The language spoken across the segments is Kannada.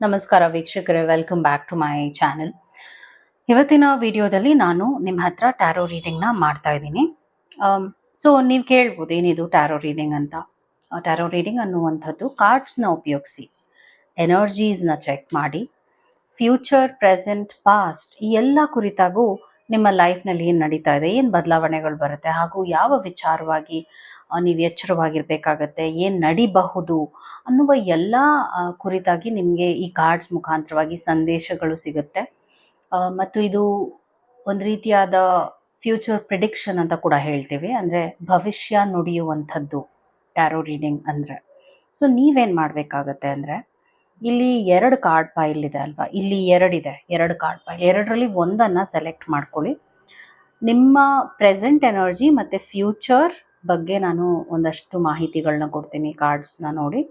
ನಮಸ್ಕಾರ ವೀಕ್ಷಕರೇ welcome back to my channel ಇವತ್ತಿನ ವಿಡಿಯೋದಲ್ಲಿ ನಾನು ನಿಮ್ಮ ಹತ್ರ ಟ್ಯಾರೋ ರೀಡಿಂಗ್ನ ಮಾಡ್ತಾ ಇದ್ದೀನಿ. ಸೊ ನೀವು ಕೇಳ್ಬೋದು, ಏನಿದು ಟ್ಯಾರೋ ರೀಡಿಂಗ್ ಅಂತ? ಟ್ಯಾರೋ ರೀಡಿಂಗ್ ಅನ್ನುವಂಥದ್ದು ಕಾರ್ಡ್ಸ್ನ ಉಪಯೋಗಿಸಿ ಎನರ್ಜೀಸ್ನ ಚೆಕ್ ಮಾಡಿ ಫ್ಯೂಚರ್ ಪ್ರೆಸೆಂಟ್ ಪಾಸ್ಟ್ ಈ ಎಲ್ಲ ಕುರಿತಾಗೂ ನಿಮ್ಮ ಲೈಫ್ನಲ್ಲಿ ಏನು ನಡೀತಾ ಇದೆ? ಏನು ಬದಲಾವಣೆಗಳು ಬರುತ್ತೆ? ಹಾಗೂ ಯಾವ ವಿಚಾರವಾಗಿ ನೀವು ಎಚ್ಚರವಾಗಿರಬೇಕಾಗತ್ತೆ? ಏನು ನಡಿಬಹುದು? ಅನ್ನುವ ಎಲ್ಲ ಕುರಿತಾಗಿ ನಿಮಗೆ ಈ ಕಾರ್ಡ್ಸ್ ಮುಖಾಂತರವಾಗಿ ಸಂದೇಶಗಳು ಸಿಗುತ್ತೆ. ಮತ್ತು ಇದು ಒಂದು ರೀತಿಯಾದ ಫ್ಯೂಚರ್ ಪ್ರಿಡಿಕ್ಷನ್ ಅಂತ ಕೂಡ ಹೇಳ್ತೀವಿ. ಅಂದರೆ ಭವಿಷ್ಯ ನುಡಿಯುವಂಥದ್ದು. ಟ್ಯಾರೋ ರೀಡಿಂಗ್ ಅಂದರೆ. ಸೊ ನೀವೇನು ಮಾಡಬೇಕಾಗತ್ತೆ ಅಂದರೆ ಇಲ್ಲಿ ಎರಡು ಕಾರ್ಡ್ ಪೈಲ್ ಇದೆ ಅಲ್ವಾ? ಇಲ್ಲಿ ಎರಡಿದೆ, ಎರಡು ಕಾರ್ಡ್ ಪೈಲ್ ಎರಡರಲ್ಲಿ ಒಂದನ್ನು ಸೆಲೆಕ್ಟ್ ಮಾಡ್ಕೊಳ್ಳಿ. ನಿಮ್ಮ ಪ್ರೆಸೆಂಟ್ ಎನರ್ಜಿ ಮತ್ತು ಫ್ಯೂಚರ್ ಬಗ್ಗೆ ನಾನು ಒಂದಷ್ಟು ಮಾಹಿತಿಗಳನ್ನ ಕೊಡ್ತೀನಿ ಕಾರ್ಡ್ಸ್ನ ನೋಡಿ.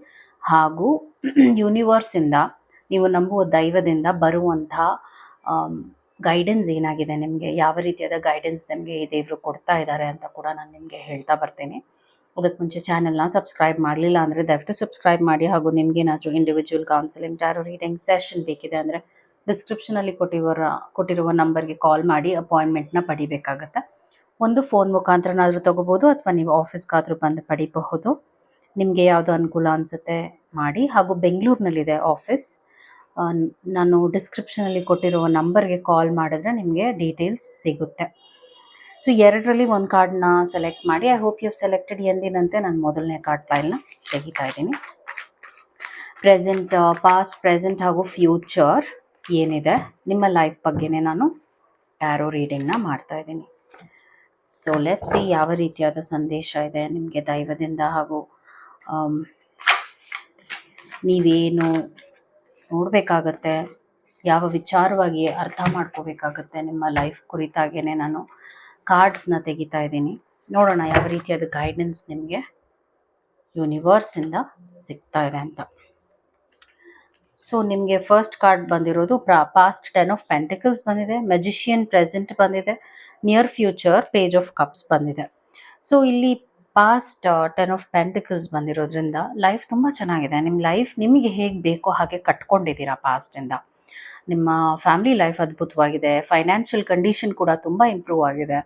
ಹಾಗೂ ಯೂನಿವರ್ಸಿಂದ ನೀವು ನಂಬುವ ದೈವದಿಂದ ಬರುವಂಥ ಗೈಡೆನ್ಸ್ ಏನಾಗಿದೆ ನಿಮಗೆ? ಯಾವ ರೀತಿಯಾದ ಗೈಡೆನ್ಸ್ ನಿಮಗೆ ಈ ದೇವರು ಕೊಡ್ತಾ ಇದ್ದಾರೆ ಅಂತ ಕೂಡ ನಾನು ನಿಮಗೆ ಹೇಳ್ತಾ ಬರ್ತೀನಿ. ಅದಕ್ಕೆ ಮುಂಚೆ ಚಾನೆಲ್ನ ಸಬ್ಸ್ಕ್ರೈಬ್ ಮಾಡಲಿಲ್ಲ ಅಂದರೆ ದಯವಿಟ್ಟು ಸಬ್ಸ್ಕ್ರೈಬ್ ಮಾಡಿ. ಹಾಗೂ ನಿಮಗೇನಾದರೂ individual counselling tarot reading session ಬೇಕಿದೆ ಅಂದರೆ ಡಿಸ್ಕ್ರಿಪ್ಷನಲ್ಲಿ ಕೊಟ್ಟಿರುವ ಕೊಟ್ಟಿರುವ ನಂಬರ್ಗೆ ಕಾಲ್ ಮಾಡಿ ಅಪಾಯಿಂಟ್ಮೆಂಟ್ನ ಪಡಿಬೇಕಾಗತ್ತೆ? ಒಂದು ಫೋನ್ ಮುಖಾಂತರನಾದರೂ ತೊಗೋಬೋದು ಅಥವಾ ನೀವು ಆಫೀಸ್ಗಾದರೂ ಬಂದು ಪಡಿಬಹುದು. ನಿಮಗೆ ಯಾವುದು ಅನುಕೂಲ ಅನಿಸುತ್ತೆ ಮಾಡಿ. ಹಾಗೂ ಬೆಂಗಳೂರಿನಲ್ಲಿದೆ ಆಫೀಸ್ ನಾನು ಡಿಸ್ಕ್ರಿಪ್ಷನಲ್ಲಿ ಕೊಟ್ಟಿರುವ ನಂಬರ್ಗೆ ಕಾಲ್ ಮಾಡಿದ್ರೆ ನಿಮಗೆ ಡೀಟೇಲ್ಸ್ ಸಿಗುತ್ತೆ. ಸೊ ಎರಡರಲ್ಲಿ ಒಂದು ಕಾರ್ಡ್ನ ಸೆಲೆಕ್ಟ್ ಮಾಡಿ ಐ ಹೋಪ್ ಯು ಸೆಲೆಕ್ಟೆಡ್ ಎಂದಿನಂತೆ ನಾನು ಮೊದಲನೇ ಕಾರ್ಡ್ ಫೈಲ್ನ ತೆಗಿತಾ ಇದ್ದೀನಿ. ಪ್ರೆಸೆಂಟ್ ಪಾಸ್ಟ್ ಪ್ರೆಸೆಂಟ್ ಹಾಗೂ ಫ್ಯೂಚರ್ ಏನಿದೆ, ನಿಮ್ಮ ಲೈಫ್ ಬಗ್ಗೆನೇ ನಾನು ಟ್ಯಾರೋ ರೀಡಿಂಗ್ನ ಮಾಡ್ತಾ ಇದ್ದೀನಿ. ಸೊ ಲೆಟ್ಸ್ ಈ ಯಾವ ರೀತಿಯಾದ ಸಂದೇಶ ಇದೆ ನಿಮಗೆ ದೈವದಿಂದ ಹಾಗೂ ನೀವೇನು ನೋಡಬೇಕಾಗತ್ತೆ, ಯಾವ ವಿಚಾರವಾಗಿ ಅರ್ಥ ಮಾಡ್ಕೋಬೇಕಾಗತ್ತೆ ನಿಮ್ಮ ಲೈಫ್ ಕುರಿತಾಗೇನೆ ನಾನು ಕಾರ್ಡ್ಸ್ನ ತೆಗಿತಾ ಇದ್ದೀನಿ. ನೋಡೋಣ ಯಾವ ರೀತಿಯಾದ ಗೈಡೆನ್ಸ್ ನಿಮಗೆ ಯೂನಿವರ್ಸಿಂದ ಸಿಗ್ತಾ ಇದೆ ಅಂತ. ಸೊ ನಿಮಗೆ ಫಸ್ಟ್ ಕಾರ್ಡ್ ಬಂದಿರೋದು ಪ್ರಾ ಪಾಸ್ಟ್ ಟೆನ್ ಆಫ್ ಪೆಂಟಿಕಲ್ಸ್ ಬಂದಿದೆ ಮೆಜಿಷಿಯನ್ ಪ್ರೆಸೆಂಟ್ ಬಂದಿದೆ near future page of cups ಬಂದಿದೆ. ಸೊ ಇಲ್ಲಿ ಪಾಸ್ಟ್ ಟೆನ್ ಆಫ್ ಪೆಂಟಿಕಲ್ಸ್ ಬಂದಿರೋದ್ರಿಂದ ಲೈಫ್ ತುಂಬ ಚೆನ್ನಾಗಿದೆ. ನಿಮ್ಮ ಲೈಫ್ ನಿಮಗೆ ಹೇಗೆ ಬೇಕೋ ಹಾಗೆ ಕಟ್ಕೊಂಡಿದ್ದೀರಾ ಪಾಸ್ಟಿಂದ ನಿಮ್ಮ ಫ್ಯಾಮಿಲಿ ಲೈಫ್ ಅದ್ಭುತವಾಗಿದೆ. ಫೈನಾನ್ಷಿಯಲ್ ಕಂಡೀಷನ್ ಕೂಡ ತುಂಬ ಇಂಪ್ರೂವ್ ಆಗಿದೆ.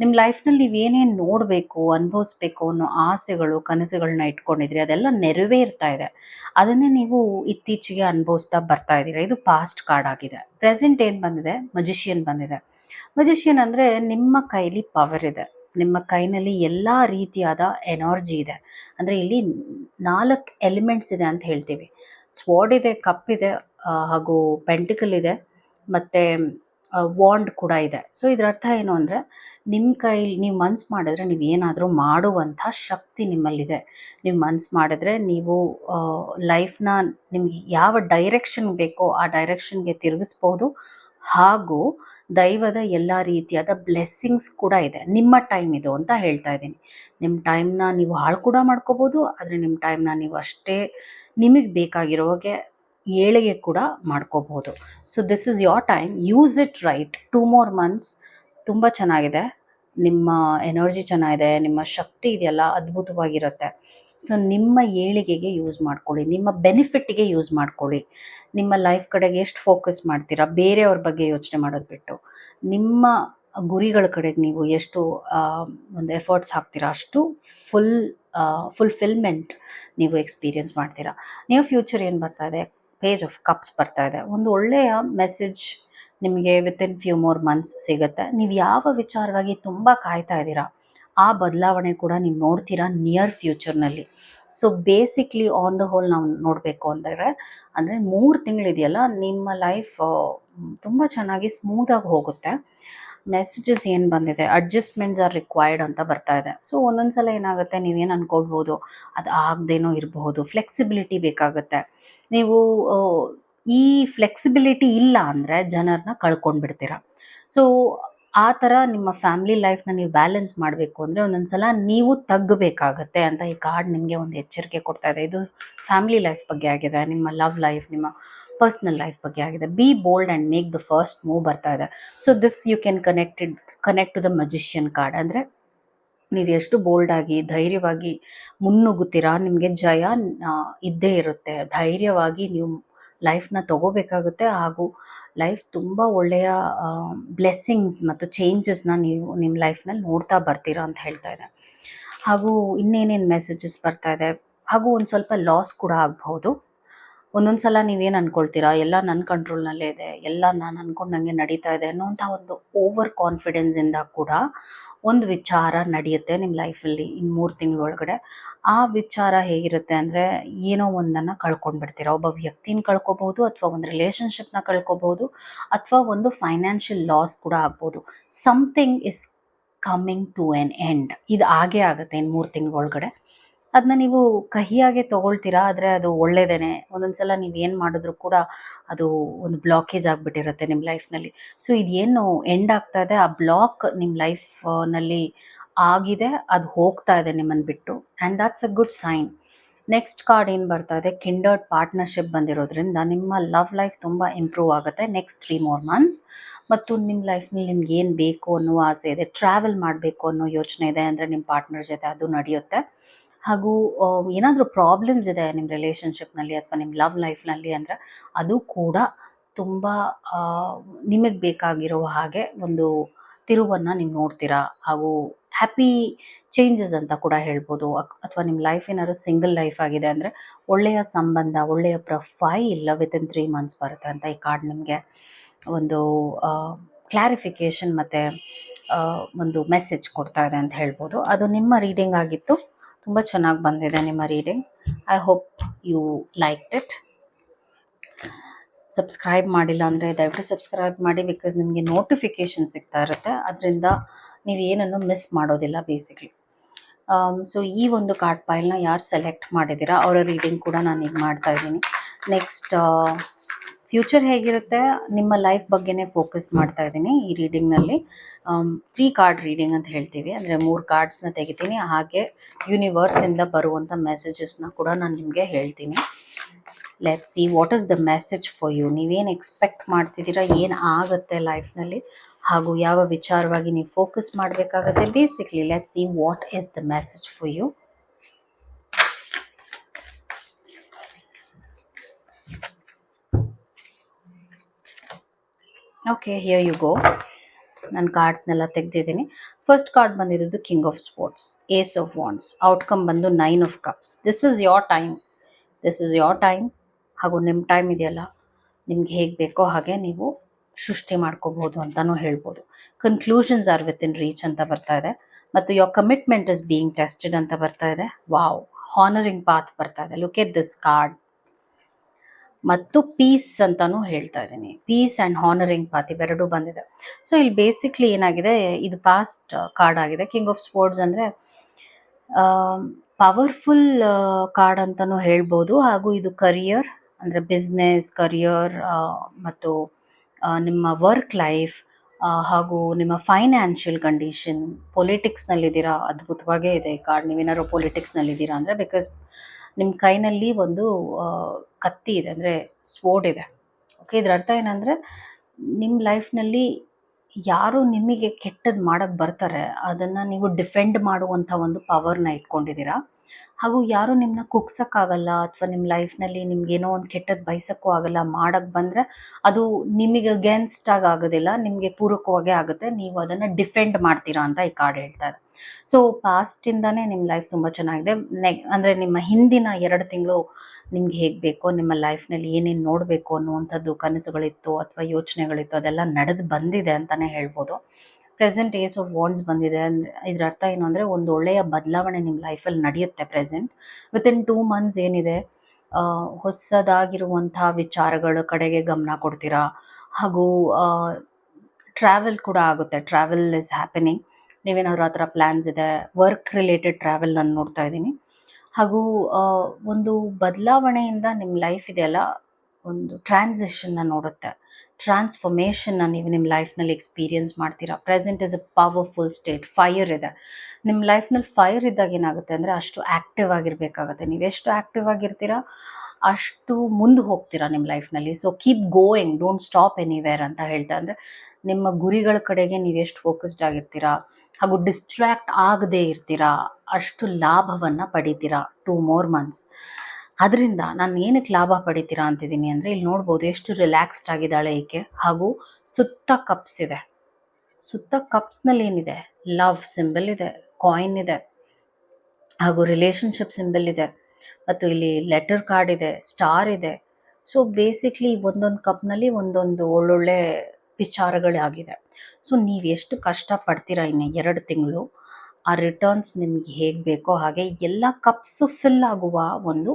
ನಿಮ್ಮ ಲೈಫ್ನಲ್ಲಿ ನೀವು ಏನೇನು ನೋಡಬೇಕು, ಅನುಭವಿಸ್ಬೇಕು ಅನ್ನೋ ಆಸೆಗಳು ಕನಸುಗಳನ್ನ ಇಟ್ಕೊಂಡಿದ್ರಿ, ಅದೆಲ್ಲ ನೆರವೇರ್ತಾ ಇದೆ. ಅದನ್ನೇ ನೀವು ಇತ್ತೀಚೆಗೆ ಅನುಭವಿಸ್ತಾ ಬರ್ತಾ ಇದ್ದೀರಾ? ಇದು ಪಾಸ್ಟ್ ಕಾರ್ಡ್ ಆಗಿದೆ. ಪ್ರೆಸೆಂಟ್ ಏನು ಬಂದಿದೆ? ಮಜಿಷಿಯನ್ ಬಂದಿದೆ. ಮಜಿಷಿಯನ್ ಅಂದರೆ ನಿಮ್ಮ ಕೈಲಿ ಪವರ್ ಇದೆ. ನಿಮ್ಮ ಕೈನಲ್ಲಿ ಎಲ್ಲ ರೀತಿಯಾದ ಎನರ್ಜಿ ಇದೆ. ಅಂದರೆ ಇಲ್ಲಿ ನಾಲ್ಕು ಎಲಿಮೆಂಟ್ಸ್ ಇದೆ ಅಂತ ಹೇಳ್ತೀವಿ. ಸ್ವಾಡ್ ಇದೆ ಕಪ್ ಇದೆ ಹಾಗೂ ಪೆಂಟಿಕಲ್ ಇದೆ ಮತ್ತು ವಾಂಡ್ ಕೂಡ ಇದೆ. ಸೊ ಇದರ ಅರ್ಥ ಏನು ಅಂದರೆ ನಿಮ್ಮ ಕೈಲಿ, ನೀವು ಮನ್ಸು ಮಾಡಿದ್ರೆ ನೀವು ಏನಾದರೂ ಮಾಡುವಂಥ ಶಕ್ತಿ ನಿಮ್ಮಲ್ಲಿದೆ. ನೀವು ಮನ್ಸು ಮಾಡಿದ್ರೆ ನೀವು ಲೈಫ್ನ ನಿಮ್ಗೆ ಯಾವ ಡೈರೆಕ್ಷನ್ ಬೇಕೋ ಆ ಡೈರೆಕ್ಷನ್ಗೆ ತಿರುಗಿಸ್ಬೋದು. ಹಾಗೂ ದೈವದ ಎಲ್ಲ ರೀತಿಯಾದ ಬ್ಲೆಸ್ಸಿಂಗ್ಸ್ ಕೂಡ ಇದೆ. ನಿಮ್ಮ ಟೈಮ್ ಇದು ಅಂತ ಹೇಳ್ತಾ ಇದ್ದೀನಿ. ನಿಮ್ಮ ಟೈಮ್ನ ನೀವು ಹಾಳು ಕೂಡ ಮಾಡ್ಕೋಬೋದು, ಆದರೆ ನಿಮ್ಮ ಟೈಮ್ನ ನೀವು ಅಷ್ಟೇ ನಿಮಗೆ ಬೇಕಾಗಿರೋವಾಗೆ ಏಳಿಗೆ ಕೂಡ ಮಾಡ್ಕೋಬಹುದು so this is your time use it right two more months ತುಂಬ ಚೆನ್ನಾಗಿದೆ. ನಿಮ್ಮ ಎನರ್ಜಿ ಚೆನ್ನಾಗಿದೆ. ನಿಮ್ಮ ಶಕ್ತಿ ಇದೆಯಲ್ಲ, ಅದ್ಭುತವಾಗಿರುತ್ತೆ. ಸೊ ನಿಮ್ಮ ಏಳಿಗೆಗೆ ಯೂಸ್ ಮಾಡ್ಕೊಳ್ಳಿ. ನಿಮ್ಮ ಬೆನಿಫಿಟ್ಗೆ ಯೂಸ್ ಮಾಡ್ಕೊಳ್ಳಿ. ನಿಮ್ಮ ಲೈಫ್ ಕಡೆಗೆ ಎಷ್ಟು ಫೋಕಸ್ ಮಾಡ್ತೀರಾ? ಬೇರೆಯವ್ರ ಬಗ್ಗೆ ಯೋಚನೆ ಮಾಡೋದು ಬಿಟ್ಟು. ನಿಮ್ಮ ಗುರಿಗಳ ಕಡೆಗೆ ನೀವು ಎಷ್ಟು ಒಂದು ಎಫರ್ಟ್ಸ್ ಹಾಕ್ತೀರಾ? ಅಷ್ಟು ಫುಲ್ ಫುಲ್ಫಿಲ್ಮೆಂಟ್ ನೀವು ಎಕ್ಸ್ಪೀರಿಯನ್ಸ್ ಮಾಡ್ತೀರಾ. ನೀವು ಫ್ಯೂಚರ್ ಏನು ಬರ್ತಾ ಇದೆ? ಪೇಜ್ ಆಫ್ ಕಪ್ಸ್ ಬರ್ತಾ ಇದೆ. ಒಂದು ಒಳ್ಳೆಯ ಮೆಸೇಜ್ ನಿಮಗೆ ವಿತಿನ್ ಫ್ಯೂ ಮೋರ್ ಮಂತ್ಸ್ ಸಿಗುತ್ತೆ. ನೀವು ಯಾವ ವಿಚಾರವಾಗಿ ತುಂಬ ಕಾಯ್ತಾ ಇದ್ದೀರಾ, ಆ ಬದಲಾವಣೆ ಕೂಡ ನೀವು ನೋಡ್ತೀರಾ near ಫ್ಯೂಚರ್ನಲ್ಲಿ so basically on the whole ನಾವು ನೋಡಬೇಕು ಅಂದರೆ ಅಂದರೆ ಮೂರು ತಿಂಗಳಿದೆಯಲ್ಲ, ನಿಮ್ಮ ಲೈಫ್ ತುಂಬ ಚೆನ್ನಾಗಿ ಸ್ಮೂತಾಗಿ ಹೋಗುತ್ತೆ. ಮೆಸೇಜಸ್ ಏನು ಬಂದಿದೆ, ಅಡ್ಜಸ್ಟ್ಮೆಂಟ್ಸ್ ಆರ್ ರಿಕ್ವೈರ್ಡ್ ಅಂತ ಬರ್ತಾ ಇದೆ. ಸೊ ಒಂದೊಂದು ಸಲ ಏನಾಗುತ್ತೆ, ನೀವೇನು ಅಂದ್ಕೊಳ್ಬೋದು ಅದು ಆಗದೇನೋ ಇರಬಹುದು, ಫ್ಲೆಕ್ಸಿಬಿಲಿಟಿ ಬೇಕಾಗುತ್ತೆ. ನೀವು ಈ ಫ್ಲೆಕ್ಸಿಬಿಲಿಟಿ ಇಲ್ಲ ಅಂದರೆ ಜನರನ್ನ ಕಳ್ಕೊಂಡು ಬಿಡ್ತೀರಾ ಸೊ ಆ ಥರ ನಿಮ್ಮ ಫ್ಯಾಮಿಲಿ ಲೈಫ್ನ ನೀವು ಬ್ಯಾಲೆನ್ಸ್ ಮಾಡಬೇಕು ಅಂದರೆ ಒಂದೊಂದು ಸಲ ನೀವು ತಗ್ಗಬೇಕಾಗತ್ತೆ ಅಂತ ಈ ಕಾರ್ಡ್ ನಿಮಗೆ ಒಂದು ಎಚ್ಚರಿಕೆ ಕೊಡ್ತಾ ಇದೆ. ಇದು ಫ್ಯಾಮಿಲಿ ಲೈಫ್ ಬಗ್ಗೆ ಆಗಿದೆ, ನಿಮ್ಮ ಲವ್ ಲೈಫ್, ನಿಮ್ಮ ಪರ್ಸ್ನಲ್ ಲೈಫ್ ಬಗ್ಗೆ ಆಗಿದೆ. Be bold and make the first move ಬರ್ತಾ ಇದೆ. So this you can connected connect to the magician card ಅಂದರೆ ನೀವು ಎಷ್ಟು ಬೋಲ್ಡಾಗಿ ಧೈರ್ಯವಾಗಿ ಮುನ್ನುಗ್ಗುತ್ತೀರಾ, ನಿಮಗೆ ಜಯ ಇದ್ದೇ ಇರುತ್ತೆ. ಧೈರ್ಯವಾಗಿ ನೀವು ಲೈಫ್ನ ತಗೋಬೇಕಾಗುತ್ತೆ ಹಾಗೂ ಲೈಫ್ ತುಂಬ ಒಳ್ಳೆಯ ಬ್ಲೆಸ್ಸಿಂಗ್ಸ್ ಮತ್ತು ಚೇಂಜಸ್ನ ನೀವು ನಿಮ್ಮ ಲೈಫ್ನಲ್ಲಿ ನೋಡ್ತಾ ಬರ್ತೀರಾ ಅಂತ ಹೇಳ್ತಾ ಇದೆ. ಹಾಗೂ ಇನ್ನೇನೇನು ಮೆಸೇಜಸ್ ಬರ್ತಾ ಇದೆ. ಹಾಗೂ ಒಂದು ಸ್ವಲ್ಪ ಲಾಸ್ ಕೂಡ ಆಗಬಹುದು. ಒಂದೊಂದು ಸಲ ನೀವೇನು ಅನ್ಕೊಳ್ತೀರಾ? ಎಲ್ಲ ನನ್ನ ಕಂಟ್ರೋಲ್ನಲ್ಲೇ ಇದೆ, ಎಲ್ಲ ನಾನು ಅನ್ಕೊಂಡಂಗೆ ನಡೀತಾ ಇದೆ ಅನ್ನೋಂಥ ಒಂದು ಓವರ್ ಕಾನ್ಫಿಡೆನ್ಸಿಂದ ಕೂಡ ಒಂದು ವಿಚಾರ ನಡೆಯುತ್ತೆ ನಿಮ್ಮ ಲೈಫಲ್ಲಿ ಇನ್ನು ಮೂರು ತಿಂಗಳೊಳಗಡೆ. ಆ ವಿಚಾರ ಹೇಗಿರುತ್ತೆ ಅಂದರೆ ಏನೋ ಒಂದನ್ನು ಕಳ್ಕೊಂಡ್ಬಿಡ್ತೀರಾ? ಒಬ್ಬ ವ್ಯಕ್ತಿನ ಕಳ್ಕೊಬೋದು ಅಥವಾ ಒಂದು ರಿಲೇಷನ್ಶಿಪ್ನ ಕಳ್ಕೊಬೋದು ಅಥವಾ ಒಂದು ಫೈನಾನ್ಷಿಯಲ್ ಲಾಸ್ ಕೂಡ ಆಗ್ಬೋದು. Something is coming to an end ಇದು ಆಗೇ ಆಗುತ್ತೆ ಇನ್ನು ಮೂರು ತಿಂಗಳೊಳಗಡೆ. ಅದನ್ನ ನೀವು ಕಹಿಯಾಗೆ ತಗೊಳ್ತೀರಾ? ಆದರೆ ಅದು ಒಳ್ಳೇದೇನೆ. ಒಂದೊಂದು ಸಲ ನೀವು ಏನು ಮಾಡಿದ್ರು ಕೂಡ ಅದು ಒಂದು ಬ್ಲಾಕೇಜ್ ಆಗಿಬಿಟ್ಟಿರುತ್ತೆ ನಿಮ್ಮ ಲೈಫ್ನಲ್ಲಿ ಸೊ ಇದೇನು ಎಂಡ್ ಆಗ್ತಾ ಇದೆ? ಆ ಬ್ಲಾಕ್ ನಿಮ್ಮ ಲೈಫ್ನಲ್ಲಿ ಆಗಿದೆ. ಅದು ಹೋಗ್ತಾ ಇದೆ ನಿಮ್ಮನ್ನು ಬಿಟ್ಟು. And that's a good sign next card ಏನು ಬರ್ತಾ ಇದೆ? ಕಿಂಡರ್ಡ್ ಪಾರ್ಟ್ನರ್ಶಿಪ್ ಬಂದಿರೋದ್ರಿಂದ ನಿಮ್ಮ ಲವ್ ಲೈಫ್ ತುಂಬ ಇಂಪ್ರೂವ್ ಆಗುತ್ತೆ ನೆಕ್ಸ್ಟ್ ತ್ರೀ ಮೋರ್ ಮಂತ್ಸ್ ಮತ್ತು ನಿಮ್ಮ ಲೈಫ್ನಲ್ಲಿ ನಿಮ್ಗೆ ಏನು ಬೇಕು ಅನ್ನೋ ಆಸೆ ಇದೆ? ಟ್ರಾವೆಲ್ ಮಾಡಬೇಕು ಅನ್ನೋ ಯೋಚನೆ ಇದೆ ಅಂದರೆ ನಿಮ್ಮ ಪಾರ್ಟ್ನರ್ ಜೊತೆ ಅದು ನಡೆಯುತ್ತೆ. ಹಾಗೂ ಏನಾದರೂ ಪ್ರಾಬ್ಲಮ್ಸ್ ಇದೆ ನಿಮ್ಮ ರಿಲೇಷನ್ಶಿಪ್ನಲ್ಲಿ ಅಥವಾ ನಿಮ್ಮ ಲವ್ ಲೈಫ್ನಲ್ಲಿ ಅಂದರೆ ಅದು ಕೂಡ ತುಂಬ ನಿಮಗೆ ಬೇಕಾಗಿರೋ ಹಾಗೆ ಒಂದು ತಿರುವನ್ನು ನೀವು ನೋಡ್ತೀರಾ ಹಾಗೂ ಹ್ಯಾಪಿ ಚೇಂಜಸ್ ಅಂತ ಕೂಡ ಹೇಳ್ಬೋದು. ಅಥವಾ ನಿಮ್ಮ ಲೈಫ್ ಏನಾದ್ರು ಸಿಂಗಲ್ ಲೈಫ್ ಆಗಿದೆ ಅಂದರೆ ಒಳ್ಳೆಯ ಸಂಬಂಧ, ಒಳ್ಳೆಯ ಪ್ರೊಫೈಲ್ ವಿತಿನ್ ತ್ರೀ ಮಂತ್ಸ್ ಬರುತ್ತೆ ಅಂತ ಈ ಕಾರ್ಡ್ ನಿಮಗೆ ಒಂದು ಕ್ಲಾರಿಫಿಕೇಷನ್ ಮತ್ತು ಒಂದು ಮೆಸೇಜ್ ಕೊಡ್ತಾ ಇದೆ ಅಂತ ಹೇಳ್ಬೋದು. ಅದು ನಿಮ್ಮ ರೀಡಿಂಗ್ ಆಗಿತ್ತು. ತುಂಬ ಚೆನ್ನಾಗಿ ಬಂದಿದೆ ನಿಮ್ಮ reading I hope you like it subscribe ಮಾಡಿಲ್ಲ ಅಂದರೆ ದಯವಿಟ್ಟು ಸಬ್ಸ್ಕ್ರೈಬ್ ಮಾಡಿ ಬಿಕಾಸ್ ನಿಮಗೆ ನೋಟಿಫಿಕೇಷನ್ ಸಿಗ್ತಾ ಇರುತ್ತೆ. ಅದರಿಂದ ನೀವು ಏನನ್ನು ಮಿಸ್ ಮಾಡೋದಿಲ್ಲ ಬೇಸಿಕ್ಲಿ ಸೊ ಈ ಒಂದು ಕಾರ್ಡ್ ಪೈಲ್ನ ಯಾರು ಸೆಲೆಕ್ಟ್ ಮಾಡಿದ್ದೀರಾ ಅವರ ರೀಡಿಂಗ್ ಕೂಡ ನಾನು ಈಗ ಮಾಡ್ತಾ ಇದ್ದೀನಿ. ನೆಕ್ಸ್ಟ್ ಫ್ಯೂಚರ್ ಹೇಗಿರುತ್ತೆ? ನಿಮ್ಮ ಲೈಫ್ ಬಗ್ಗೆನೇ ಫೋಕಸ್ ಮಾಡ್ತಾ ಇದ್ದೀನಿ ಈ ರೀಡಿಂಗ್ನಲ್ಲಿ ತ್ರೀ ಕಾರ್ಡ್ ರೀಡಿಂಗ್ ಅಂತ ಹೇಳ್ತೀವಿ. ಅಂದರೆ ಮೂರು ಕಾರ್ಡ್ಸ್ನ ತೆಗಿತೀನಿ. ಹಾಗೆ ಯೂನಿವರ್ಸಿಂದ ಬರುವಂಥ ಮೆಸೇಜಸ್ನ ಕೂಡ ನಾನು ನಿಮಗೆ ಹೇಳ್ತೀನಿ. Let see what is the message for you ನೀವೇನು ಎಕ್ಸ್ಪೆಕ್ಟ್ ಮಾಡ್ತಿದ್ದೀರಾ? ಏನು ಆಗುತ್ತೆ ಲೈಫ್ನಲ್ಲಿ ಹಾಗೂ ಯಾವ ವಿಚಾರವಾಗಿ ನೀವು ಫೋಕಸ್ ಮಾಡಬೇಕಾಗತ್ತೆ? Basically let see what is the message for you okay here you go ನಾನು ಕಾರ್ಡ್ಸ್ನೆಲ್ಲ ತೆಗೆದಿದ್ದೀನಿ. ಫಸ್ಟ್ ಕಾರ್ಡ್ ಬಂದಿರೋದು king of swords ace of wands outcome ಬಂದು nine of cups this is your time this is your time ಹಾಗೂ ನಿಮ್ಮ ಟೈಮ್ ಇದೆಯಲ್ಲ. ನಿಮ್ಗೆ ಹೇಗೆ ಬೇಕೋ ಹಾಗೆ ನೀವು ಸೃಷ್ಟಿ ಮಾಡ್ಕೋಬೋದು ಅಂತಲೂ ಹೇಳ್ಬೋದು. Conclusions are within reach ಅಂತ ಬರ್ತಾ ಇದೆ. ಮತ್ತು your commitment is being tested ಅಂತ ಬರ್ತಾ ಇದೆ. ವಾವ್ ಹಾನರಿಂಗ್ ಪಾತ್ ಬರ್ತಾ ಇದೆ. ಲುಕ್ ಎಟ್ ದಿಸ್ ಕಾರ್ಡ್ ಮತ್ತು ಪೀಸ್ ಅಂತಾನು ಹೇಳ್ತಾ ಇದ್ದೀನಿ. ಪೀಸ್ ಆ್ಯಂಡ್ ಹಾನರಿಂಗ್ ಪಾತ್ ಇವೆರಡೂ ಬಂದಿದೆ. ಸೊ ಇಲ್ಲಿ ಬೇಸಿಕ್ಲಿ ಏನಾಗಿದೆ, ಇದು ಪಾಸ್ಟ್ ಕಾರ್ಡ್ ಆಗಿದೆ. ಕಿಂಗ್ ಆಫ್ ಸ್ಪೋರ್ಟ್ಸ್ ಅಂದರೆ ಪವರ್ಫುಲ್ ಕಾರ್ಡ್ ಅಂತಲೂ ಹೇಳ್ಬೋದು. ಹಾಗೂ ಇದು ಕರಿಯರ್ ಅಂದರೆ ಬಿಸ್ನೆಸ್ ಕರಿಯರ್ ಮತ್ತು ನಿಮ್ಮ ವರ್ಕ್ ಲೈಫ್ ಹಾಗೂ ನಿಮ್ಮ ಫೈನಾನ್ಷಿಯಲ್ ಕಂಡೀಷನ್ ಪೊಲಿಟಿಕ್ಸ್ನಲ್ಲಿದ್ದೀರಾ ಅದ್ಭುತವಾಗೇ ಇದೆ ಈ ಕಾರ್ಡ್ ನೀವೇನಾದ್ರು ಪೊಲಿಟಿಕ್ಸ್ನಲ್ಲಿದ್ದೀರಾ ಅಂದರೆ ಬಿಕಾಸ್ ನಿಮ್ಮ ಕೈನಲ್ಲಿ ಒಂದು ಕತ್ತಿ ಇದೆ, ಅಂದರೆ ಸ್ವೋರ್ಡ್ ಇದೆ. ಓಕೆ ಇದ್ರ ಅರ್ಥ ಏನಂದರೆ ನಿಮ್ಮ ಲೈಫ್ನಲ್ಲಿ ಯಾರು ನಿಮಗೆ ಕೆಟ್ಟದ್ದು ಮಾಡೋಕ್ಕೆ ಬರ್ತಾರೆ, ಅದನ್ನು ನೀವು ಡಿಫೆಂಡ್ ಮಾಡುವಂಥ ಒಂದು ಪವರ್ನ ಇಟ್ಕೊಂಡಿದ್ದೀರಾ? ಹಾಗೂ ಯಾರು ನಿಮ್ಮನ್ನ ಕುಗ್ಸೋಕ್ಕಾಗಲ್ಲ, ಅಥವಾ ನಿಮ್ಮ ಲೈಫ್ನಲ್ಲಿ ನಿಮ್ಗೇನೋ ಒಂದು ಕೆಟ್ಟದ್ದು ಬಯಸೋಕ್ಕೂ ಆಗಲ್ಲ ಮಾಡೋಕ್ಕೆ ಬಂದರೆ ಅದು ನಿಮಗೆ ಅಗೇನ್ಸ್ಟಾಗಿ ಆಗೋದಿಲ್ಲ, ನಿಮಗೆ ಪೂರಕವಾಗೇ ಆಗುತ್ತೆ, ನೀವು ಅದನ್ನು ಡಿಫೆಂಡ್ ಮಾಡ್ತೀರಾ ಅಂತ ಈ ಕಾರ್ಡ್ ಹೇಳ್ತಾರೆ ಸೊ ಪಾಸ್ಟಿಂದನೇ ನಿಮ್ಮ ಲೈಫ್ ತುಂಬ ಚೆನ್ನಾಗಿದೆ. ನೆ ಅಂದರೆ ನಿಮ್ಮ ಹಿಂದಿನ ಎರಡು ತಿಂಗಳು ನಿಮ್ಗೆ ಹೇಗೆ ಬೇಕೋ, ನಿಮ್ಮ ಲೈಫ್ನಲ್ಲಿ ಏನೇನು ನೋಡಬೇಕು ಅನ್ನುವಂಥದ್ದು ಕನಸುಗಳಿತ್ತು ಅಥವಾ ಯೋಚನೆಗಳಿತ್ತು, ಅದೆಲ್ಲ ನಡೆದು ಬಂದಿದೆ ಅಂತಲೇ ಹೇಳ್ಬೋದು. ಪ್ರೆಸೆಂಟ್ ಏಸ್ ಆಫ್ ವಾಂಡ್ಸ್ ಬಂದಿದೆ ಅಂದರೆ ಇದರ ಅರ್ಥ ಏನು ಅಂದರೆ ಒಂದು ಒಳ್ಳೆಯ ಬದಲಾವಣೆ ನಿಮ್ಮ ಲೈಫಲ್ಲಿ ನಡೆಯುತ್ತೆ ಪ್ರೆಸೆಂಟ್ ವಿತಿನ್ ಟೂ ಮಂತ್ಸ್ ಏನಿದೆ ಹೊಸದಾಗಿರುವಂಥ ವಿಚಾರಗಳ ಕಡೆಗೆ ಗಮನ ಕೊಡ್ತೀರಾ? ಹಾಗೂ ಟ್ರಾವೆಲ್ ಕೂಡ ಆಗುತ್ತೆ. ಟ್ರಾವೆಲ್ ಇಸ್ ಹ್ಯಾಪನಿಂಗ್ ನೀವೇನಾದ್ರೂ ಆ ಥರ ಪ್ಲ್ಯಾನ್ಸ್ ಇದೆ ವರ್ಕ್ ರಿಲೇಟೆಡ್ ಟ್ರಾವೆಲ್ ನಾನು ನೋಡ್ತಾ ಇದ್ದೀನಿ. ಹಾಗೂ ಒಂದು ಬದಲಾವಣೆಯಿಂದ ನಿಮ್ಮ ಲೈಫ್ ಇದೆಯಲ್ಲ, ಒಂದು ಟ್ರಾನ್ಸಿಷನ್ನ ನೋಡುತ್ತೆ. ಟ್ರಾನ್ಸ್ಫಾರ್ಮೇಷನ್ನ ನೀವು ನಿಮ್ಮ ಲೈಫ್ನಲ್ಲಿ ಎಕ್ಸ್ಪೀರಿಯನ್ಸ್ ಮಾಡ್ತೀರಾ? Present is a powerful state fire ಇದೆ. ನಿಮ್ಮ ಲೈಫ್ನಲ್ಲಿ ಫೈರ್ ಇದ್ದಾಗ ಏನಾಗುತ್ತೆ ಅಂದರೆ, ಅಷ್ಟು ಆ್ಯಕ್ಟಿವ್ ಆಗಿರಬೇಕಾಗತ್ತೆ. ನೀವೆಷ್ಟು ಆ್ಯಕ್ಟಿವ್ ಆಗಿರ್ತೀರಾ, ಅಷ್ಟು ಮುಂದೆ ಹೋಗ್ತೀರಾ ನಿಮ್ಮ ಲೈಫ್ನಲ್ಲಿ so keep going don't stop anywhere ಅಂತ ಹೇಳ್ತಾ ಅಂದರೆ ನಿಮ್ಮ ಗುರಿಗಳ ಕಡೆಗೆ ನೀವೆಷ್ಟು ಫೋಕಸ್ಡ್ ಆಗಿರ್ತೀರಾ ಹಾಗೂ ಡಿಸ್ಟ್ರಾಕ್ಟ್ ಆಗದೇ ಇರ್ತೀರಾ? ಅಷ್ಟು ಲಾಭವನ್ನು ಪಡಿತೀರಾ? ಟೂ ಮೋರ್ ಮಂತ್ಸ್ ಅದರಿಂದ ನಾನು ಏನಕ್ಕೆ ಲಾಭ ಪಡಿತೀರಾ ಅಂತಿದ್ದೀನಿ ಅಂದರೆ ಇಲ್ಲಿ ನೋಡ್ಬೋದು ಎಷ್ಟು ರಿಲ್ಯಾಕ್ಸ್ಡ್ ಆಗಿದ್ದಾಳೆ ಈಕೆ ಹಾಗೂ ಸುತ್ತ ಕಪ್ಸ್ ಇದೆ. ಸುತ್ತ ಕಪ್ಸ್ನಲ್ಲಿ ಏನಿದೆ? ಲವ್ ಸಿಂಬಲ್ ಇದೆ ಕಾಯಿನ್ ಇದೆ, ಹಾಗೂ ರಿಲೇಷನ್ಶಿಪ್ ಸಿಂಬಲ್ ಇದೆ. ಮತ್ತು ಇಲ್ಲಿ ಲೆಟರ್ ಕಾರ್ಡ್ ಇದೆ ಸ್ಟಾರ್ ಇದೆ. ಸೊ ಬೇಸಿಕ್ಲಿ ಒಂದೊಂದು ಕಪ್ನಲ್ಲಿ ಒಂದೊಂದು ಒಳ್ಳೊಳ್ಳೆ ವಿಚಾರಗಳಾಗಿದೆ ಸೊ ನೀವು ಎಷ್ಟು ಕಷ್ಟ ಪಡ್ತೀರಾ ಇನ್ನು ಎರಡು ತಿಂಗಳು? ಆ ರಿಟರ್ನ್ಸ್ ನಿಮ್ಗೆ ಹೇಗೆ ಬೇಕೋ ಹಾಗೆ ಎಲ್ಲ ಕಪ್ಸು ಫಿಲ್ ಆಗುವ ಒಂದು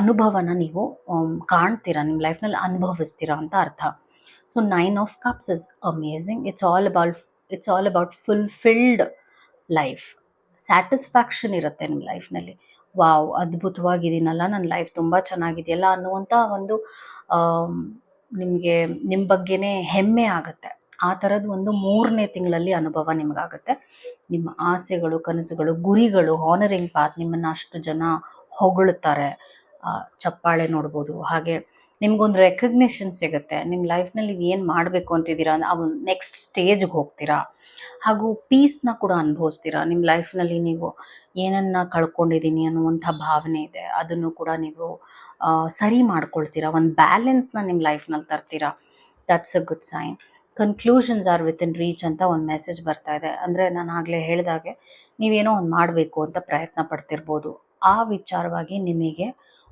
ಅನುಭವನ ನೀವು ಕಾಣ್ತೀರಾ? ನಿಮ್ಮ ಲೈಫ್ನಲ್ಲಿ ಅನುಭವಿಸ್ತೀರಾ ಅಂತ ಅರ್ಥ. So nine of cups is amazing it's all about it's all about fulfilled life satisfaction ಇರುತ್ತೆ ನಿಮ್ಮ ಲೈಫ್ನಲ್ಲಿ ವಾವ್ ಅದ್ಭುತವಾಗಿದ್ದೀನಲ್ಲ, ನನ್ನ ಲೈಫ್ ತುಂಬ ಚೆನ್ನಾಗಿದೆಯಲ್ಲ ಅನ್ನುವಂಥ ಒಂದು ನಿಮಗೆ ನಿಮ್ಮ ಬಗ್ಗೆನೇ ಹೆಮ್ಮೆ ಆಗುತ್ತೆ. ಆ ಥರದ್ದು ಒಂದು ಮೂರನೇ ತಿಂಗಳಲ್ಲಿ ಅನುಭವ ನಿಮಗಾಗುತ್ತೆ. ನಿಮ್ಮ ಆಸೆಗಳು, ಕನಸುಗಳು, ಗುರಿಗಳು ಹಾನರಿಂಗ್ ಪಾತ್ ನಿಮ್ಮನ್ನು ಅಷ್ಟು ಜನ ಹೊಗಳುತ್ತಾರೆ ಚಪ್ಪಾಳೆ ನೋಡ್ಬೋದು. ಹಾಗೆ ನಿಮ್ಗೊಂದು ರೆಕಗ್ನಿಷನ್ ಸಿಗುತ್ತೆ. ನಿಮ್ಮ ಲೈಫ್ನಲ್ಲಿ ನೀವು ಏನು ಮಾಡಬೇಕು ಅಂತಿದ್ದೀರಾ ಅವು ನೆಕ್ಸ್ಟ್ ಸ್ಟೇಜ್ಗೆ ಹೋಗ್ತೀರಾ. ಹಾಗೂ ಪೀಸ್ನ ಕೂಡ ಅನುಭವಿಸ್ತೀರಾ. ನಿಮ್ಮ ಲೈಫ್ನಲ್ಲಿ ನೀವು ಏನನ್ನ ಕಳ್ಕೊಂಡಿದ್ದೀನಿ ಅನ್ನುವಂಥ ಭಾವನೆ ಇದೆ. ಅದನ್ನು ಕೂಡ ನೀವು ಸರಿ ಮಾಡ್ಕೊಳ್ತೀರಾ? ಒಂದು ಬ್ಯಾಲೆನ್ಸ್ನ ನಿಮ್ಮ ಲೈಫ್ನಲ್ಲಿ ತರ್ತೀರಾ? That's a good sign conclusions are within reach ಅಂತ ಒಂದು ಮೆಸೇಜ್ ಬರ್ತಾ ಇದೆ. ಅಂದರೆ ನಾನು ಆಗಲೇ ಹೇಳಿದಾಗೆ ನೀವೇನೋ ಒಂದು ಮಾಡಬೇಕು ಅಂತ ಪ್ರಯತ್ನ ಪಡ್ತಿರ್ಬೋದು. ಆ ವಿಚಾರವಾಗಿ ನಿಮಗೆ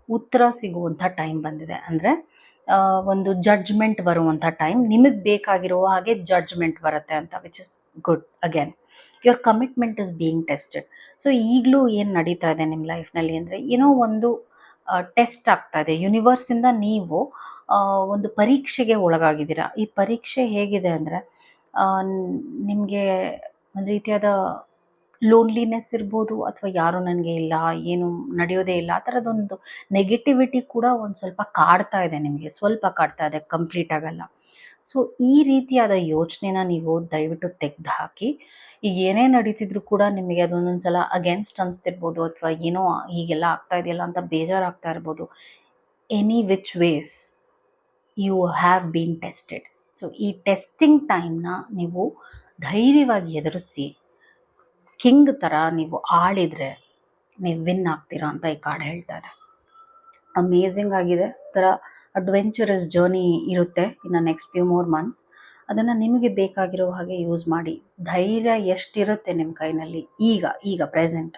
ಉತ್ತರ ಸಿಗುವಂಥ ಟೈಮ್ ಬಂದಿದೆ. ಅಂದರೆ ಒಂದು ಜಡ್ಜ್ಮೆಂಟ್ ಬರುವಂಥ ಟೈಮ್ ನಿಮಗೆ ಬೇಕಾಗಿರೋ ಹಾಗೆ ಜಡ್ಜ್ಮೆಂಟ್ ಬರುತ್ತೆ ಅಂತ which is good again your commitment is being tested so ಈಗಲೂ ಏನು ನಡೀತಾ ಇದೆ ನಿಮ್ಮ ಲೈಫ್ನಲ್ಲಿ ಅಂದರೆ, ಏನೋ ಒಂದು ಟೆಸ್ಟ್ ಆಗ್ತಾ ಇದೆ. ಯೂನಿವರ್ಸಿಂದ ನೀವು ಒಂದು ಪರೀಕ್ಷೆಗೆ ಒಳಗಾಗಿದ್ದೀರಾ? ಈ ಪರೀಕ್ಷೆ ಹೇಗಿದೆ ಅಂದರೆ ನಿಮಗೆ ಒಂದು ರೀತಿಯಾದ ಲೋನ್ಲಿನೆಸ್ ಇರ್ಬೋದು ಅಥವಾ ಯಾರು ನನಗೆ ಇಲ್ಲ, ಏನು ನಡೆಯೋದೇ ಇಲ್ಲ, ಆ ಥರದೊಂದು ನೆಗೆಟಿವಿಟಿ ಕೂಡ ಒಂದು ಸ್ವಲ್ಪ ಕಾಡ್ತಾ ಇದೆ ನಿಮಗೆ, ಸ್ವಲ್ಪ ಕಾಡ್ತಾ ಇದೆ ಕಂಪ್ಲೀಟ್ ಆಗಲ್ಲ. ಸೊ ಈ ರೀತಿಯಾದ ಯೋಚನೆನ ನೀವು ದಯವಿಟ್ಟು ತೆಗೆದು ಹಾಕಿ ಈಗ ಏನೇ ನಡೀತಿದ್ರು ಕೂಡ ನಿಮಗೆ ಅದೊಂದೊಂದು ಸಲ ಅಗೇನ್ಸ್ಟ್ ಅನಿಸ್ತಿರ್ಬೋದು ಅಥವಾ ಏನೋ ಹೀಗೆಲ್ಲ ಆಗ್ತಾ ಇದೆಯಲ್ಲ ಅಂತ ಬೇಜಾರಾಗ್ತಾ ಇರ್ಬೋದು. Any which ways you have been tested so ಈ ಟೆಸ್ಟಿಂಗ್ ಟೈಮ್ನ ನೀವು ಧೈರ್ಯವಾಗಿ ಎದುರಿಸಿ ಕಿಂಗ್ ಥರ ನೀವು ಆಳಿದರೆ ನೀವು ವಿನ್ ಆಗ್ತೀರಾ ಅಂತ ಈ ಕಾರ್ಡ್ ಹೇಳ್ತಾ ಇದೆ. ಅಮೇಝಿಂಗ್ ಆಗಿದೆ. ಥರ ಅಡ್ವೆಂಚರಸ್ ಜರ್ನಿ ಇರುತ್ತೆ ಇನ್ನು ನೆಕ್ಸ್ಟ್ ಫ್ಯೂ ಮೋರ್ ಮಂತ್ಸ್ ಅದನ್ನು ನಿಮಗೆ ಬೇಕಾಗಿರೋ ಹಾಗೆ ಯೂಸ್ ಮಾಡಿ. ಧೈರ್ಯ ಎಷ್ಟಿರುತ್ತೆ ನಿಮ್ಮ ಕೈನಲ್ಲಿ? ಈಗ ಈಗ ಪ್ರೆಸೆಂಟ್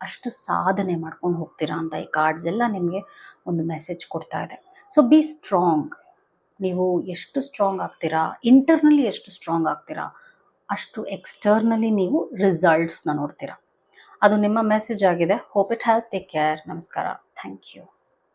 ಅಷ್ಟು ಸಾಧನೆ ಮಾಡ್ಕೊಂಡು ಹೋಗ್ತೀರಾ ಅಂತ ಈ ಕಾರ್ಡ್ಸ್ ಎಲ್ಲ ನಿಮಗೆ ಒಂದು ಮೆಸೇಜ್ ಕೊಡ್ತಾ ಇದೆ. ಸೊ ಬಿ ಸ್ಟ್ರಾಂಗ್ ನೀವು ಎಷ್ಟು ಸ್ಟ್ರಾಂಗ್ ಆಗ್ತೀರಾ? ಇಂಟರ್ನಲಿ ಎಷ್ಟು ಸ್ಟ್ರಾಂಗ್ ಆಗ್ತೀರಾ? ಅಷ್ಟು ಎಕ್ಸ್ಟರ್ನಲಿ ನೀವು ರಿಸಲ್ಟ್ಸ್ನ ನೋಡ್ತೀರಾ. ಅದು ನಿಮ್ಮ ಮೆಸೇಜ್ ಆಗಿದೆ. Hope it have take care ನಮಸ್ಕಾರ. Thank you